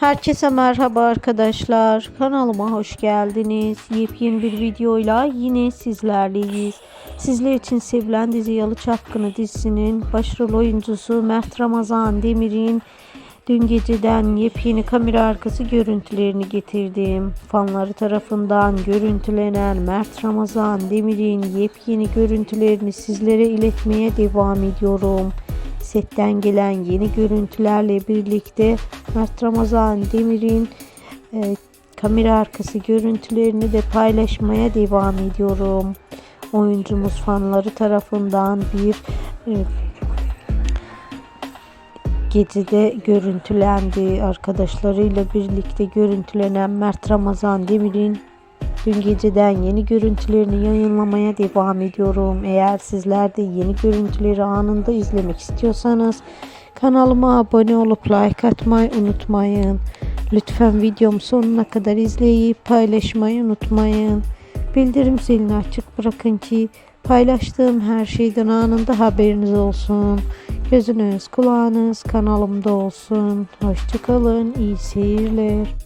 Herkese merhaba arkadaşlar. Kanalıma hoş geldiniz. Yepyeni bir videoyla yine sizlerleyiz. Sizler için sevilen dizi Yalı Çapkını dizisinin başrol oyuncusu Mert Ramazan Demir'in dün geceden yepyeni kamera arkası görüntülerini getirdim. Fanları tarafından görüntülenen Mert Ramazan Demir'in yepyeni görüntülerini sizlere iletmeye devam ediyorum setten gelen yeni görüntülerle birlikte Mert Ramazan Demir'in e, kamera arkası görüntülerini de paylaşmaya devam ediyorum. Oyuncumuz fanları tarafından bir e, gecede görüntülendi. Arkadaşlarıyla birlikte görüntülenen Mert Ramazan Demir'in Dün geceden yeni görüntülerini yayınlamaya devam ediyorum. Eğer sizler de yeni görüntüleri anında izlemek istiyorsanız kanalıma abone olup like atmayı unutmayın. Lütfen videomu sonuna kadar izleyip paylaşmayı unutmayın. Bildirim zilini açık bırakın ki paylaştığım her şeyden anında haberiniz olsun. Gözünüz kulağınız kanalımda olsun. Hoşçakalın. iyi seyirler.